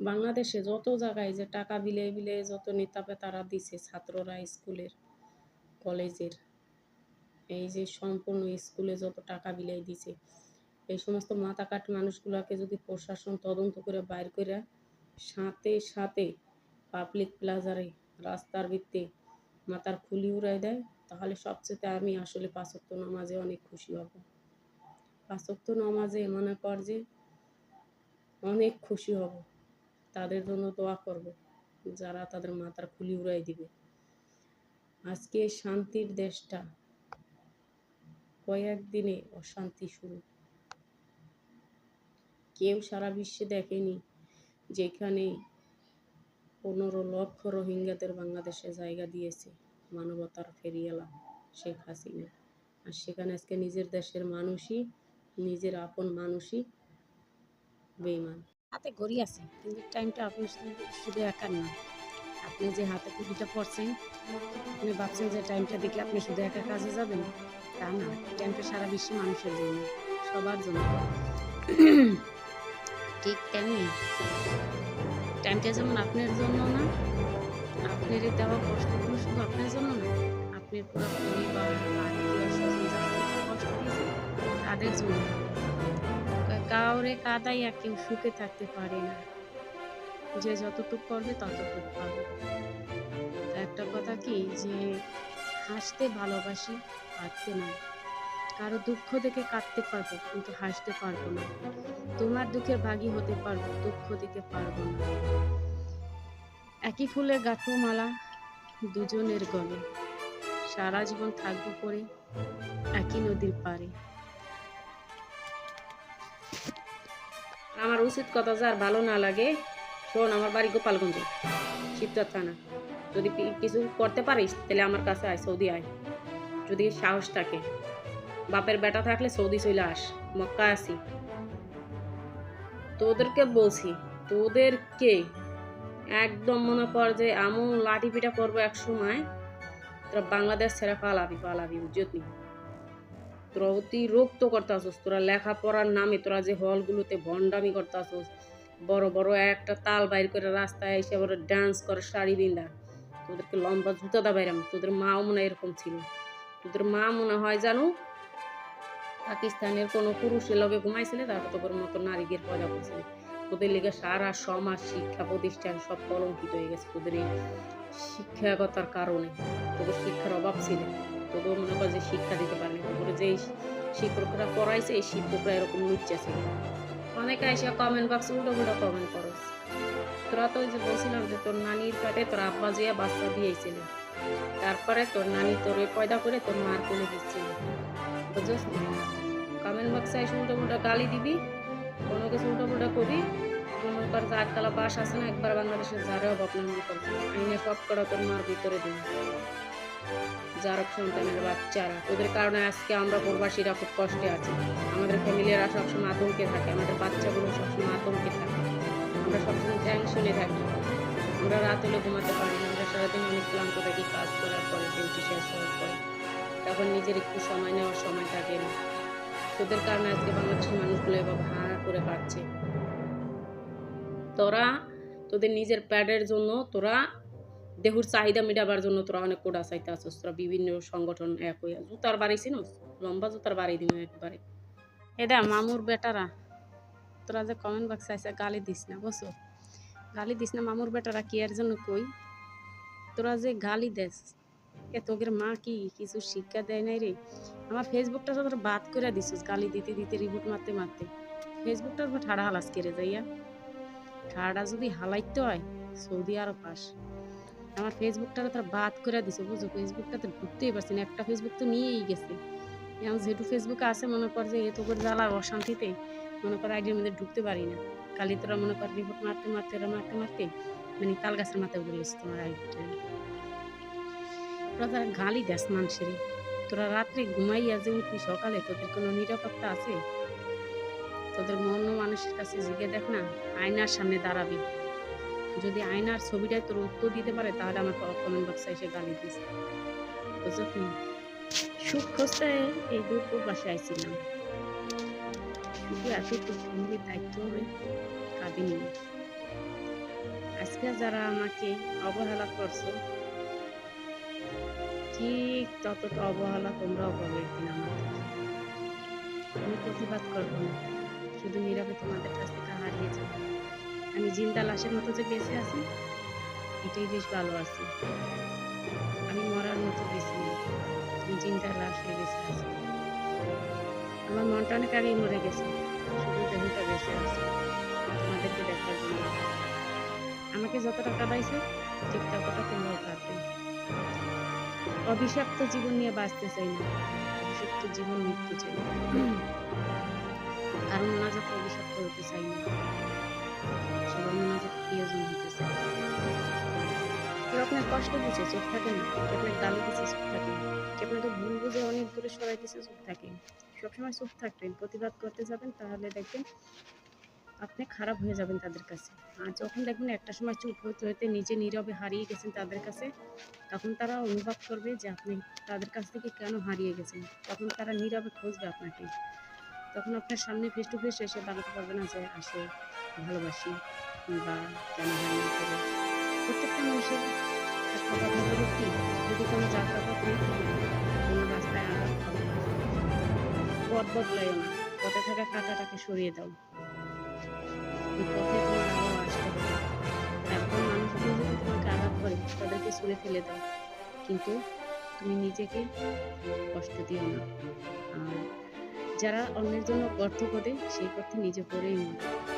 বাংলাদেশে যত জায়গায় যে টাকা বিলিয়ে বিলিয়ে যত নেতা তারা দিছে ছাত্ররা স্কুলের, কলেজের, এই যে সম্পূর্ণ স্কুলে যত টাকা বিলিয়ে দিছে, এই সমস্ত মাথা কাট মানুষগুলোকে যদি প্রশাসন তদন্ত করে বাইর করে সাথে সাথে পাবলিক প্লাজারে রাস্তার ভিত্তে মাথার খুলি উড়াই দেয়, তাহলে সবচেয়ে আমি আসলে পাঁচক্ত নামাজে অনেক খুশি হব। পাঁচক্ত নামাজে মনে কর যে অনেক খুশি হব। তাদের জন্য দোয়া করব, যারা তাদের মাথার খুলি উড়াই দিবে। আজকে শান্তির দেশটা কয়েকদিনে অশান্তি শুরু। কেউ সারা বিশ্বে দেখেনি যেখানে পনেরো লক্ষ রোহিঙ্গাদের বাংলাদেশে জায়গা দিয়েছে মানবতার ফেরিয়ালা শেখ হাসিনা। আর সেখানে আজকে নিজের দেশের মানুষই, নিজের আপন মানুষই বেইমান হাতে ঘড়ি আছে, কিন্তু টাইমটা আপনি শুধু- একার না। আপনি যে হাতে ঘড়িটা পড়ছেন আপনি ভাবছেন যে টাইমটা দেখে আপনি শুধু একা কাজে যাবেন? তা না টাইমটা সারা বিশ্বের মানুষের জন্য, সবার জন্য। ঠিক তেমনি টাইমটা যেমন আপনার জন্য না, আপনার দেওয়া কষ্টগুলো শুধু আপনার জন্য না, আপনার পুরো পরিবার আত্মীয় স্বজন যারা কষ্ট তাদের জন্য। কাউরে কাদাইয়া কেউ সুখে থাকতে পারে না। যে যতটুক করবে ততটুক পাবে। একটা কথা কি? যে হাসতে ভালোবাসি কাঁদতে না। কারও দুঃখ দেখে কাঁদতে পারব, কিন্তু হাসতে পারব না। তোমার দুঃখের ভাগী হতে পারব, দুঃখ দিতে পারব না। একই ফুলে গাঁথো মালা দুজনের গলে। সারা জীবন থাকব পরে, একই নদীর পাড়ে। আমার উচিত কথা যার ভালো না লাগে, শোন, আমার বাড়ি গোপালগঞ্জে শিবচর থানা। যদি কিছু করতে পারিস, তাহলে আমার কাছে আয়, সৌদি আয়। যদি সাহস থাকে। বাপের বেটা থাকলে সৌদি চলে আস, মক্কা আসি তোদেরকে বলছি তোদেরকে একদম মনে কর যে এমন লাঠি পিঠা করব এক সময়, তোরা বাংলাদেশ ছেড়ে পালাবি পালাবি নি তোরা অতিরিক্ত করতে আসোস তোরা লেখাপড়ার নামে তোরা যে হলগুলোতে ভণ্ডামি করতে আসোস বড় বড় একটা তাল বাইর করে রাস্তায় এসে বড় ডান্স করে শাড়ি বিন্দা। তোদেরকে লম্বা জুতো দা বাইরাম তোদের মাও মনে হয় এরকম ছিল। তোদের মা মনে হয় জানো, পাকিস্তানের কোনো পুরুষের লগে ঘুমাইছিলে তারপর তোর মতো নারীদের পয়দা করছিল তোদের লেগে সারা সমাজ, শিক্ষা প্রতিষ্ঠান সব কলঙ্কিত হয়ে গেছে তোদের এই শিক্ষাগতার কারণে। তোদের শিক্ষার অভাব ছিল। তোদের মনে কর যে শিক্ষা দিতে পারেনি। তোদের যে শিক্ষকরা পড়াইছে, এই শিক্ষকরা এরকম লুচ্চা ছিল অনেকে এসে কমেন্ট বক্সে উল্টো উল্টো কমেন্ট করো। তোরা তো যে বলছিলাম যে তোর নানির পেটে তোর আব্বা জিয়া বাচ্চা দিয়েছিল তারপরে তোর নানি তোর পয়দা করে তোর মার কোলে দিচ্ছিল বুঝছিস? কমেন্ট বক্সে এসে উল্টো উল্টো গালি দিবি, কোনো কিছু উল্টো উল্টো করবি, মনে কর যে বাস আছে না, একবার বাংলাদেশের যারে না মনে করবি। আইনে সব করা তোর মার ভিতরে দিবি। যার সন্তানের বাচ্চারা। ওদের কারণে আজকে আমরা প্রবাসীরা খুব কষ্টে আছি। আমাদের ফ্যামিলিরা সবসময় আতঙ্কে থাকে, আমাদের বাচ্চাগুলো সবসময় আতঙ্কে থাকে। আমরা সবসময় টেনশনে থাকি। আমরা রাত হলে ঘুমাতে পারি না, আমরা সারাদিন অনেক ক্লান্ত থাকি, কাজ করার পরে ডিউটি শেষ হওয়ার পরে। তখন নিজের একটু সময় নেওয়ার সময় থাকে না। তোদের কারণে আজকে বাংলাদেশের মানুষগুলো এভাবে হা করে কাটছে তোরা তোদের নিজের প্যাডের জন্য তোরা দেহুর চাহিদা মিটাবার জন্য তোরা অনেক কোডা চাইতে আসছিস তোরা বিভিন্ন সংগঠন এক হইয়া জুতার বাড়ি চিনস? লম্বা জুতার বাড়ি দিব একবারে। এদা মামুর বেটারা, তোরা যে কমেন্ট বক্সে আছে, গালি দিস না, বুঝছ? গালি দিস না, মামুর বেটারা কি এর জন্য কই? তোরা যে গালি দেস, এ তোদের মা কি কিছু শিক্ষা দেয় নাই রে? আমার ফেসবুকটা তোরা বাদ করে দিছিস, গালি দিতে দিতে রিবুট মারতে মারতে। ফেসবুকটার ঠাড়া হালাস কেড়ে যাইয়া? ঠাড়া যদি হালাইতে হয়, সৌদি আরব পাস আমার ফেসবুকটা তো তোরা বাদ করে দিছো, বুঝছ? ফেসবুকটাতে ঢুকতেই পারছি না। একটা ফেসবুক তো নিয়েই গেছে। এখন যেহেতু ফেসবুকে আছে, মনে কর যে এত করে জ্বালা অশান্তিতে, মনে কর আইডির মধ্যে ঢুকতে পারি না। কালি তোরা মনে কর রিপোর্ট মারতে মারতে এরা মারতে মারতে মানে তাল গাছের মাথায় গেছে তোমার আইডিটা তোরা তারা গালি দেস মানুষের তোরা রাত্রে ঘুমাইয়া যে উঠবি সকালে, তোদের কোনো নিরাপত্তা আছে? তোদের মন মানুষের কাছে জিগে দেখ না, আয়নার সামনে দাঁড়াবি। যদি আয়নার ছবিটায় তোর উত্তর দিতে পারে, তাহলে আমার কমেন্ট বক্সে এসে গালি দিস। বুঝছ কি? সুখ খুঁজতে এই দুপুর বাসায় আইছিলাম। শুধু এত ফ্যামিলির দায়িত্ব হবে, কাঁদিনি। আজকে যারা আমাকে অবহেলা করছ, ঠিক ততটা অবহেলা তোমরাও পাবে একদিন আমার আমি প্রতিবাদ করব না। শুধু নীরবে তোমাদের কাছ থেকে হারিয়ে যাব। আমি জিন্দা লাশের মতো যে বেঁচে আছি, এটাই বেশ ভালো আছি। আমি মরার মতো বেঁচে নেই, আমি জিন্দা লাশ হয়ে বেঁচে আছি। আমার মনটা অনেক আগেই মরে গেছে, শুধু দেহটা বেঁচে আছে, তোমাদেরকে দেখার জন্য। আমাকে যতটা কাঁদাইছে ঠিক ততটা তোমরাও কাঁদবে অভিশপ্ত জীবন নিয়ে বাঁচতে চাই না, অভিশপ্ত জীবন মৃত্যু চাই কারণ মোনাজাতে অভিশপ্ত হতে চাই না। কষ্ট বুঝে চোখ থাকে না কেউ আপনার গালি দিচ্ছে চোখ থাকে না আপনাকে ভুল বুঝে অনেক দূরে সরাই দিচ্ছে চোখ থাকে। সবসময় চুপ থাকবেন, প্রতিবাদ করতে যাবেন, তাহলে দেখবেন আপনি খারাপ হয়ে যাবেন তাদের কাছে। আর যখন দেখবেন একটা সময় চুপ হইতে হইতে নিজে নীরবে হারিয়ে গেছেন তাদের কাছে, তখন তারা অনুভব করবে যে আপনি তাদের কাছ থেকে কেন হারিয়ে গেছেন? তখন তারা নীরবে খুঁজবে আপনাকে। তখন আপনার সামনে ফেস টু ফেস এসে দাঁড়াতে পারবে না যে, আসো, ভালোবাসি, বা কেন হারিয়ে প্রত্যেকটা মানুষের যদি কোনো যাত্রা পথ পথ না পথে সরিয়ে দাও পথে তাদেরকে ছুঁড়ে ফেলে দাও কিন্তু তুমি নিজেকে কষ্ট দিও না। আর যারা অন্যের জন্য গর্ত করে, সেই গর্তে নিজে পড়েই মরে